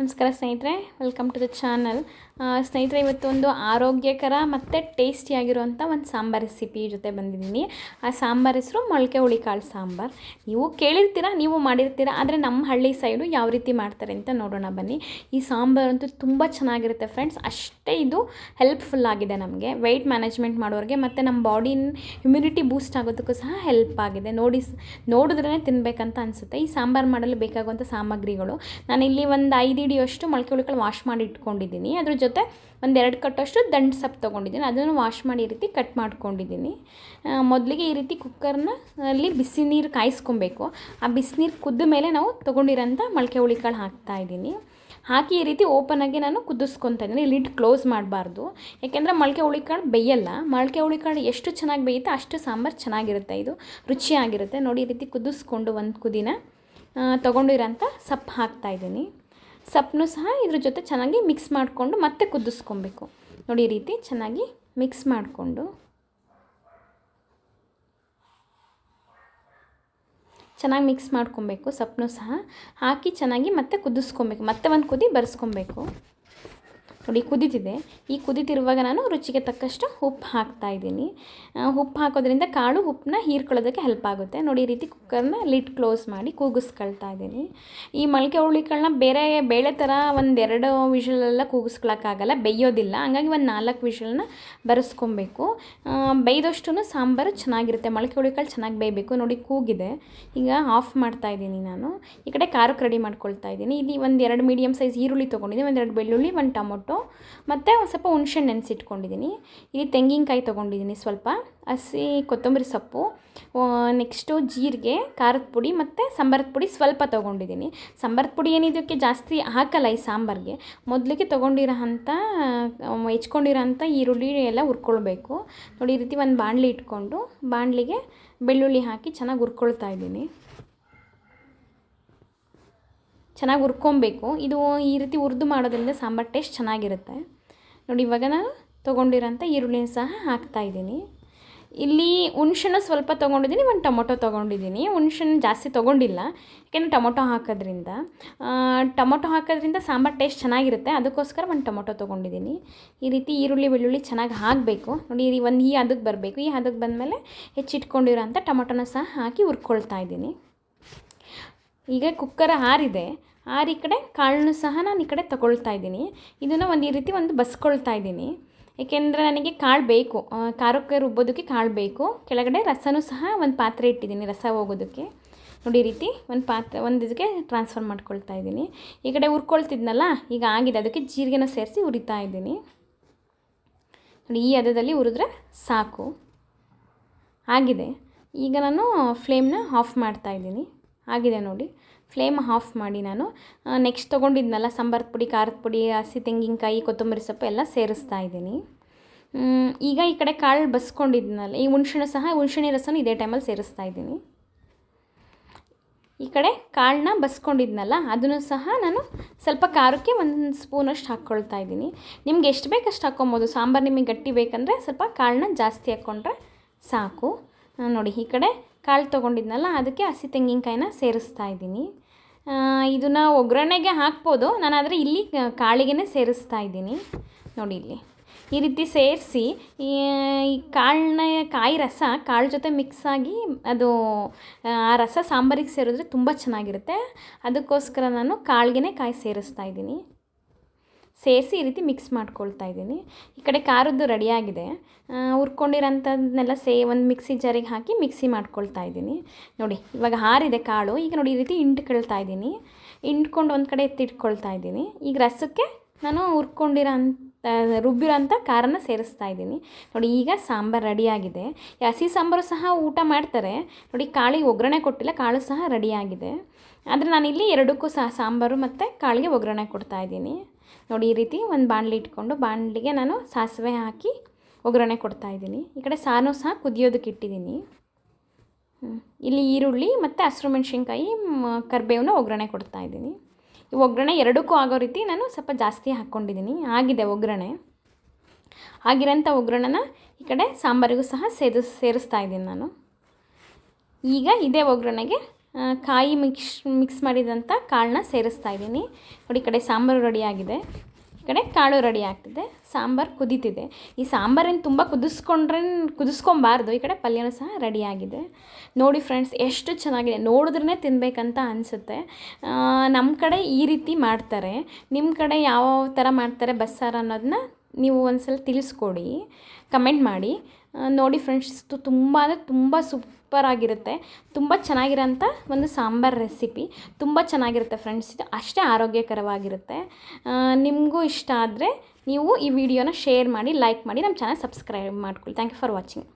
ನಮಸ್ಕಾರ ಸ್ನೇಹಿತರೆ welcome to the channel ಸ್ನೇಹಿತರೆ ಇವತ್ತು ಒಂದು ಆರೋಗ್ಯಕರ ಮತ್ತು ಟೇಸ್ಟಿಯಾಗಿರುವಂಥ ಒಂದು ಸಾಂಬಾರ್ ರೆಸಿಪಿ ಜೊತೆ ಬಂದಿದ್ದೀನಿ. ಆ ಸಾಂಬಾರ್ ಹೆಸರು ಮೊಳಕೆ ಹುಳಿಕಾಳು ಸಾಂಬಾರು. ನೀವು ಕೇಳಿರ್ತೀರ, ನೀವು ಮಾಡಿರ್ತೀರ, ಆದರೆ ನಮ್ಮ ಹಳ್ಳಿ ಸೈಡು ಯಾವ ರೀತಿ ಮಾಡ್ತಾರೆ ಅಂತ ನೋಡೋಣ ಬನ್ನಿ. ಈ ಸಾಂಬಾರಂತೂ ತುಂಬ ಚೆನ್ನಾಗಿರುತ್ತೆ ಫ್ರೆಂಡ್ಸ್ ಅಷ್ಟೇ ಇದು ಹೆಲ್ಪ್ಫುಲ್ ಆಗಿದೆ ನಮಗೆ. ವೆಯ್ಟ್ ಮ್ಯಾನೇಜ್ಮೆಂಟ್ ಮಾಡೋರಿಗೆ ಮತ್ತು ನಮ್ಮ ಬಾಡಿನ ಇಮ್ಯುನಿಟಿ ಬೂಸ್ಟ್ ಆಗೋದಕ್ಕೂ ಸಹ ಹೆಲ್ಪ್ ಆಗಿದೆ. ನೋಡಿ ನೋಡಿದ್ರೇ ತಿನ್ನಬೇಕಂತ ಅನಿಸುತ್ತೆ. ಈ ಸಾಂಬಾರು ಮಾಡಲು ಬೇಕಾಗುವಂಥ ಸಾಮಗ್ರಿಗಳು. ನಾನಿಲ್ಲಿ ಒಂದು ಐದು ಹಿಡಿಯೋಷ್ಟು ಮೊಳಕೆ ಹುಳಿಕಾಳು ವಾಶ್ ಮಾಡಿ ಇಟ್ಕೊಂಡಿದ್ದೀನಿ. ಅದ್ರ ಜೊತೆ ಒಂದು ಎರಡು ಕಟ್ಟಷ್ಟು ದಂಡು ಸೊಪ್ಪು ತೊಗೊಂಡಿದ್ದೀನಿ. ಅದನ್ನು ವಾಶ್ ಮಾಡಿ ಈ ರೀತಿ ಕಟ್ ಮಾಡ್ಕೊಂಡಿದ್ದೀನಿ. ಮೊದಲಿಗೆ ಈ ರೀತಿ ಕುಕ್ಕರ್ನ ಅಲ್ಲಿ ಬಿಸಿ ನೀರು ಕಾಯಿಸ್ಕೊಬೇಕು. ಆ ಬಿಸಿನೀರು ಕುದ್ದ ಮೇಲೆ ನಾವು ತೊಗೊಂಡಿರೋಂಥ ಮೊಳಕೆ ಹುಳಿಕಾಳು ಹಾಕ್ತಾ ಇದ್ದೀನಿ. ಹಾಕಿ ಈ ರೀತಿ ಓಪನ್ ಆಗಿ ನಾನು ಕುದಿಸ್ಕೊತಾ ಇದ್ದೀನಿ. ಲಿಡ್ ಕ್ಲೋಸ್ ಮಾಡಬಾರ್ದು. ಯಾಕೆಂದರೆ ಮೊಳಕೆ ಹುಳಿಕಾಳು ಬೇಯಲ್ಲ. ಮೊಳಕೆ ಹುಳಿಕಾಳು ಎಷ್ಟು ಚೆನ್ನಾಗಿ ಬೇಯುತ್ತೆ ಅಷ್ಟು ಸಾಂಬಾರು ಚೆನ್ನಾಗಿರುತ್ತೆ ಇದು. ರುಚಿಯಾಗಿರುತ್ತೆ. ನೋಡಿ ಈ ರೀತಿ ಕುದಿಸ್ಕೊಂಡು ಒಂದು ಕುದಿನ ತೊಗೊಂಡಿರೋಂಥ ಸೊಪ್ಪು ಹಾಕ್ತಾ ಇದ್ದೀನಿ. ಸೊಪ್ಪನ್ನು ಸಹ ಇದ್ರ ಜೊತೆ ಚೆನ್ನಾಗಿ ಮಿಕ್ಸ್ ಮಾಡಿಕೊಂಡು ಮತ್ತೆ ಕುದಿಸ್ಕೊಬೇಕು. ನೋಡಿ ಈ ರೀತಿ ಚೆನ್ನಾಗಿ ಮಿಕ್ಸ್ ಮಾಡಿಕೊಂಡು. ಚೆನ್ನಾಗಿ ಮಿಕ್ಸ್ ಮಾಡ್ಕೊಬೇಕು ಸೊಪ್ಪನ್ನು ಸಹ. ಹಾಕಿ ಚೆನ್ನಾಗಿ ಮತ್ತೆ ಕುದಿಸ್ಕೊಬೇಕು. ಮತ್ತೆ ಒಂದು ಕುದಿ ಬರೆಸ್ಕೊಬೇಕು. ನೋಡಿ, ಕುದೀತಿದೆ. ಈ ಕುದಿತಿರುವಾಗ ನಾನು ರುಚಿಗೆ ತಕ್ಕಷ್ಟು ಉಪ್ಪು ಹಾಕ್ತಾ ಇದ್ದೀನಿ. ಉಪ್ಪು ಹಾಕೋದ್ರಿಂದ ಕಾಳು ಉಪ್ಪನ್ನ ಹೀರ್ಕೊಳ್ಳೋದಕ್ಕೆ ಹೆಲ್ಪ್ ಆಗುತ್ತೆ. ನೋಡಿ, ಈ ರೀತಿ ಕುಕ್ಕರ್ನ ಲಿಡ್ ಕ್ಲೋಸ್ ಮಾಡಿ ಕೂಗಿಸ್ಕೊಳ್ತಾ ಇದ್ದೀನಿ. ಈ ಮೊಳಕೆ ಹುಳಿಗಳನ್ನ ಬೇರೆ ಬೇಳೆ ಥರ ಒಂದೆರಡು ವಿಷಲೆಲ್ಲ ಕೂಗಿಸ್ಕೊಳಕ್ಕಾಗಲ್ಲ, ಬೇಯೋದಿಲ್ಲ. ಹಂಗಾಗಿ ಒಂದು ನಾಲ್ಕು ವಿಷಲನ್ನ ಬರೆಸ್ಕೊಬೇಕು. ಬೇಯ್ದಷ್ಟು ಸಾಂಬಾರು ಚೆನ್ನಾಗಿರುತ್ತೆ. ಮೊಳಕೆ ಹುಳಿಕಾಳು ಚೆನ್ನಾಗಿ ಬೇಯಬೇಕು. ನೋಡಿ, ಕೂಗಿದೆ. ಈಗ ಆಫ್ ಮಾಡ್ತಾ ಇದ್ದೀನಿ ನಾನು. ಈ ಕಡೆ ಖಾರಕ್ಕೆ ರೆಡಿ ಮಾಡ್ಕೊಳ್ತಾ ಇದ್ದೀನಿ. ಇಲ್ಲಿ ಒಂದು ಎರಡು ಮೀಡಿಯಮ್ ಸೈಜ್ ಈರುಳ್ಳಿ ತೊಗೊಂಡಿದ್ದೀನಿ ಒಂದೆರಡು ಬೆಳ್ಳುಳ್ಳಿ, ಒಂದು ಟೊಮೊಟೊ ಮತ್ತು ಒಂದು ಸ್ವಲ್ಪ ಹುಣ್ಸೆ ನೆನೆಸಿಟ್ಕೊಂಡಿದ್ದೀನಿ ಇಲ್ಲಿ ತೆಂಗಿನಕಾಯಿ ತೊಗೊಂಡಿದ್ದೀನಿ ಸ್ವಲ್ಪ. ಹಸಿ ಕೊತ್ತಂಬರಿ ಸೊಪ್ಪು ನೆಕ್ಸ್ಟು ಜೀರಿಗೆ, ಖಾರದ ಪುಡಿ ಮತ್ತು ಸಾಂಬಾರದ ಪುಡಿ ಸ್ವಲ್ಪ ತೊಗೊಂಡಿದ್ದೀನಿ ಸಾಂಬಾರದ ಪುಡಿ ಏನಿದಕ್ಕೆ ಜಾಸ್ತಿ ಹಾಕಲ್ಲ ಈ ಸಾಂಬಾರಿಗೆ. ಮೊದಲಿಗೆ ತೊಗೊಂಡಿರೋ ಅಂಥ ಹೆಚ್ಕೊಂಡಿರೋ ಅಂಥ ಈರುಳ್ಳಿ ಎಲ್ಲ ಹುರ್ಕೊಳ್ಬೇಕು. ನೋಡಿ ಈ ರೀತಿ ಒಂದು ಬಾಣಲಿ ಇಟ್ಕೊಂಡು, ಬಾಣಲಿಗೆ ಬೆಳ್ಳುಳ್ಳಿ ಹಾಕಿ ಚೆನ್ನಾಗಿ ಹುರ್ಕೊಳ್ತಾ ಇದ್ದೀನಿ. ಚೆನ್ನಾಗಿ ಹುರ್ಕೊಬೇಕು. ಇದು ಈ ರೀತಿ ಹುರಿದು ಮಾಡೋದ್ರಿಂದ ಸಾಂಬಾರು ಟೇಸ್ಟ್ ಚೆನ್ನಾಗಿರುತ್ತೆ. ನೋಡಿ, ಇವಾಗ ನಾನು ತೊಗೊಂಡಿರೋಂಥ ಈರುಳ್ಳಿನ ಸಹ ಹಾಕ್ತಾ ಇದ್ದೀನಿ. ಇಲ್ಲಿ ಹುಣ್ಸೆನ ಸ್ವಲ್ಪ ತೊಗೊಂಡಿದ್ದೀನಿ, ಒಂದು ಟೊಮೊಟೊ ತೊಗೊಂಡಿದ್ದೀನಿ. ಹುಣ್ಸೆನ ಜಾಸ್ತಿ ತೊಗೊಂಡಿಲ್ಲ, ಯಾಕೆಂದರೆ ಟೊಮೊಟೊ ಹಾಕೋದ್ರಿಂದ. ಟೊಮೊಟೊ ಹಾಕೋದ್ರಿಂದ ಸಾಂಬಾರು ಟೇಸ್ಟ್ ಚೆನ್ನಾಗಿರುತ್ತೆ. ಅದಕ್ಕೋಸ್ಕರ ಒಂದು ಟೊಮೊಟೊ ತೊಗೊಂಡಿದ್ದೀನಿ. ಈ ರೀತಿ ಈರುಳ್ಳಿ, ಬೆಳ್ಳುಳ್ಳಿ ಚೆನ್ನಾಗಿ ಹಾಕಬೇಕು. ನೋಡಿ, ಈ ಒಂದು ಈ ಹದಕ್ಕೆ ಬರಬೇಕು. ಈ ಹದಕ್ಕೆ ಬಂದಮೇಲೆ ಹೆಚ್ಚಿಟ್ಕೊಂಡಿರೋ ಅಂಥ ಟೊಮೊಟೊನ ಸಹ ಹಾಕಿ ಹುರ್ಕೊಳ್ತಾ ಇದ್ದೀನಿ. ಈಗ ಕುಕ್ಕರ್ ಆರಿದೆ ಆರಿ ಈ ಕಡೆ ಕಾಳನ್ನು ಸಹ ನಾನು ಈ ಕಡೆ ತಗೊಳ್ತಾ ಇದ್ದೀನಿ. ಇದನ್ನು ಒಂದು ಈ ರೀತಿ ಒಂದು ಬಸ್ಕೊಳ್ತಾ ಇದ್ದೀನಿ. ಏಕೆಂದರೆ ನನಗೆ ಕಾಳು ಬೇಕು. ಖಾರಕ್ಕೆ ರುಬ್ಬೋದಕ್ಕೆ ಕಾಳು ಬೇಕು. ಕೆಳಗಡೆ ರಸನೂ ಸಹ ಒಂದು ಪಾತ್ರೆ ಇಟ್ಟಿದ್ದೀನಿ ರಸ ಹೋಗೋದಕ್ಕೆ. ನೋಡಿ ರೀತಿ ಒಂದು ಪಾತ್ರೆ, ಒಂದು ಇದಕ್ಕೆ ಟ್ರಾನ್ಸ್ಫರ್ ಮಾಡ್ಕೊಳ್ತಾ ಇದ್ದೀನಿ. ಈ ಕಡೆ ಹುರ್ಕೊಳ್ತಿದ್ನಲ್ಲ, ಈಗ ಆಗಿದೆ. ಅದಕ್ಕೆ ಜೀರಿಗೆನ ಸೇರಿಸಿ ಉರಿತಾ ಇದ್ದೀನಿ. ನೋಡಿ ಈ ಹದದಲ್ಲಿ ಉರಿದ್ರೆ ಸಾಕು. ಆಗಿದೆ. ಈಗ ನಾನು ಫ್ಲೇಮ್ನ ಆಫ್ ಮಾಡ್ತಾ ಇದ್ದೀನಿ. ಆಗಿದೆ ನೋಡಿ. ಫ್ಲೇಮ್ ಆಫ್ ಮಾಡಿ ನಾನು. ನೆಕ್ಸ್ಟ್ ತೊಗೊಂಡಿದ್ನಲ್ಲ, ಸಾಂಬಾರ್ ಪುಡಿ, ಖಾರದ ಪುಡಿ, ಹಸಿ ತೆಂಗಿನಕಾಯಿ, ಕೊತ್ತಂಬರಿ ಸೊಪ್ಪು ಎಲ್ಲ ಸೇರಿಸ್ತಾ ಇದ್ದೀನಿ. ಈಗ ಈ ಕಡೆ ಕಾಳು ಬಸ್ಕೊಂಡಿದ್ನಲ್ಲ, ಈ ಹುಣ್ಸೆಣ್ಣು ಸಹ ಹುಣ್ಸೆಣ್ಣೆ ರಸನ ಇದೇ ಟೈಮಲ್ಲಿ ಸೇರಿಸ್ತಾ ಇದ್ದೀನಿ. ಈ ಕಡೆ ಕಾಳನ್ನ ಬಸ್ಕೊಂಡಿದ್ನಲ್ಲ, ಅದನ್ನು ಸಹ ನಾನು ಸ್ವಲ್ಪ ಖಾರಕ್ಕೆ ಒಂದು ಸ್ಪೂನಷ್ಟು ಹಾಕ್ಕೊಳ್ತಾ ಇದ್ದೀನಿ. ನಿಮ್ಗೆ ಎಷ್ಟು ಬೇಕು ಅಷ್ಟು ಹಾಕ್ಕೊಬೋದು? ಸಾಂಬಾರು ನಿಮಗೆ ಗಟ್ಟಿ ಬೇಕಂದರೆ ಸ್ವಲ್ಪ ಕಾಳನ್ನ ಜಾಸ್ತಿ ಹಾಕ್ಕೊಂಡ್ರೆ ಸಾಕು. ನೋಡಿ, ಈ ಕಡೆ ಕಾಳು ತೊಗೊಂಡಿದ್ನಲ್ಲ, ಅದಕ್ಕೆ ಹಸಿ ತೆಂಗಿನಕಾಯಿನ ಸೇರಿಸ್ತಾ ಇದ್ದೀನಿ. ಇದನ್ನು ಒಗ್ಗರಣೆಗೆ ಹಾಕ್ಬೋದು ನಾನು ಆದರೆ ಇಲ್ಲಿ ಕಾಳಿಗೆ ಸೇರಿಸ್ತಾ ಇದ್ದೀನಿ. ನೋಡಿ ಇಲ್ಲಿ, ಈ ರೀತಿ ಸೇರಿಸಿ, ಈ ಕಾಳನ್ನ ಕಾಯಿ ರಸ, ಕಾಳು ಜೊತೆ ಮಿಕ್ಸ್ ಆಗಿ ಅದು, ಆ ರಸ ಸಾಂಬಾರಿಗೆ ಸೇರಿದ್ರೆ ತುಂಬ ಚೆನ್ನಾಗಿರುತ್ತೆ. ಅದಕ್ಕೋಸ್ಕರ ನಾನು ಕಾಳಿಗೆ ಕಾಯಿ ಸೇರಿಸ್ತಾ ಇದ್ದೀನಿ. ಸೇರಿಸಿ ಈ ರೀತಿ ಮಿಕ್ಸ್ ಮಾಡ್ಕೊಳ್ತಾ ಇದ್ದೀನಿ. ಈ ಕಡೆ ಖಾರದ್ದು ರೆಡಿಯಾಗಿದೆ. ಹುರ್ಕೊಂಡಿರೋಂಥದ್ದನ್ನೆಲ್ಲ ಸೇ, ಒಂದು ಮಿಕ್ಸಿ ಜಾರಿಗೆ ಹಾಕಿ ಮಿಕ್ಸಿ ಮಾಡ್ಕೊಳ್ತಾ ಇದ್ದೀನಿ. ನೋಡಿ, ಇವಾಗ ಹಾರಿದೆ ಕಾಳು. ಈಗ ನೋಡಿ, ಈ ರೀತಿ ಇಂಟ್ಕೊಳ್ತಾ ಇದ್ದೀನಿ. ಇಂಟ್ಕೊಂಡು ಒಂದು ಕಡೆ ಎತ್ತಿಟ್ಕೊಳ್ತಾ ಇದ್ದೀನಿ. ಈಗ ರಸಕ್ಕೆ ನಾನು ಹುರ್ಕೊಂಡಿರೋ ಅಂಥ ರುಬ್ಬಿರೋ ಅಂಥ ಖಾರನ ಸೇರಿಸ್ತಾ ಇದ್ದೀನಿ. ನೋಡಿ, ಈಗ ಸಾಂಬಾರು ರೆಡಿಯಾಗಿದೆ. ಹಸಿ ಸಾಂಬಾರು ಸಹ ಊಟ ಮಾಡ್ತಾರೆ. ನೋಡಿ, ಕಾಳಿಗೆ ಒಗ್ಗರಣೆ ಕೊಟ್ಟಿಲ್ಲ, ಕಾಳು ಸಹ ರೆಡಿಯಾಗಿದೆ. ಆದರೆ ನಾನಿಲ್ಲಿ ಎರಡಕ್ಕೂ ಸಹ ಸಾಂಬಾರು ಮತ್ತು ಕಾಳಿಗೆ ಒಗ್ಗರಣೆ ಕೊಡ್ತಾ ಇದ್ದೀನಿ. ನೋಡಿ, ಈ ರೀತಿ ಒಂದು ಬಾಣಲಿ ಇಟ್ಕೊಂಡು ಬಾಣಲಿಗೆ ನಾನು ಸಾಸಿವೆ ಹಾಕಿ ಒಗ್ಗರಣೆ ಕೊಡ್ತಾ ಇದ್ದೀನಿ. ಈ ಕಡೆ ಸಾರು ಸಹ ಕುದಿಯೋದಕ್ಕೆ ಇಟ್ಟಿದ್ದೀನಿ. ಇಲ್ಲಿ ಈರುಳ್ಳಿ ಮತ್ತು ಹಸಿರು ಮೆಣಸಿನ್ಕಾಯಿ ಕರಿಬೇವನ್ನ ಒಗ್ಗರಣೆ ಕೊಡ್ತಾ ಇದ್ದೀನಿ. ಈ ಒಗ್ಗರಣೆ ಎರಡಕ್ಕೂ ಆಗೋ ರೀತಿ ನಾನು ಸ್ವಲ್ಪ ಜಾಸ್ತಿ ಹಾಕ್ಕೊಂಡಿದ್ದೀನಿ. ಆಗಿದೆ ಒಗ್ಗರಣೆ. ಆಗಿರೋಂಥ ಒಗ್ಗರಣೆನ ಈ ಕಡೆ ಸಾಂಬಾರಿಗೂ ಸಹ ಸೇರಿಸ್ತಾ ಇದ್ದೀನಿ ನಾನು. ಈಗ ಇದೇ ಒಗ್ಗರಣೆಗೆ ಕಾಯಿ ಮಿಕ್ಸ್ ಮಿಕ್ಸ್ ಮಾಡಿದಂಥ ಕಾಳನ್ನ ಸೇರಿಸ್ತಾ ಇದ್ದೀನಿ. ನೋಡಿ, ಈ ಕಡೆ ಸಾಂಬಾರು ರೆಡಿಯಾಗಿದೆ ಈ ಕಡೆ ಕಾಳು ರೆಡಿ ಆಗ್ತಿದೆ. ಸಾಂಬಾರು ಕುದೀತಿದೆ. ಈ ಸಾಂಬಾರೇನು ತುಂಬ ಕುದಿಸ್ಕೊಂಡ್ರೆ, ಕುದಿಸ್ಕೊಬಾರ್ದು. ಈ ಕಡೆ ಪಲ್ಯನೂ ಸಹ ರೆಡಿಯಾಗಿದೆ ನೋಡಿ ಫ್ರೆಂಡ್ಸ್, ಎಷ್ಟು ಚೆನ್ನಾಗಿದೆ. ನೋಡಿದ್ರೇ ತಿನ್ನಬೇಕಂತ ಅನಿಸುತ್ತೆ. ನಮ್ಮ ಕಡೆ ಈ ರೀತಿ ಮಾಡ್ತಾರೆ. ನಿಮ್ಮ ಕಡೆ ಯಾವ ಥರ ಮಾಡ್ತಾರೆ ಬಸ್ಸಾರು ಅನ್ನೋದನ್ನ ನೀವು ಒಂದು ಸಲ ತಿಳಿಸ್ಕೊಡಿ. ಕಮೆಂಟ್ ಮಾಡಿ. ನೋಡಿ ಫ್ರೆಂಡ್ಸ್ ತುಂಬ ಅಂದರೆ ತುಂಬ ಸೂಪರಾಗಿರುತ್ತೆ ತುಂಬ ಚೆನ್ನಾಗಿರೋಂಥ ಒಂದು ಸಾಂಬಾರ್ ರೆಸಿಪಿ ತುಂಬ ಚೆನ್ನಾಗಿರುತ್ತೆ ಫ್ರೆಂಡ್ಸ್ ಇದು ಅಷ್ಟೇ ಆರೋಗ್ಯಕರವಾಗಿರುತ್ತೆ. ನಿಮಗೂ ಇಷ್ಟ ಆದರೆ ನೀವು ಈ ವಿಡಿಯೋನ ಶೇರ್ ಮಾಡಿ ಲೈಕ್ ಮಾಡಿ, ನಮ್ಮ ಚಾನಲ್ ಸಬ್ಸ್ಕ್ರೈಬ್ ಮಾಡ್ಕೊಳ್ಳಿ. Thank you for watching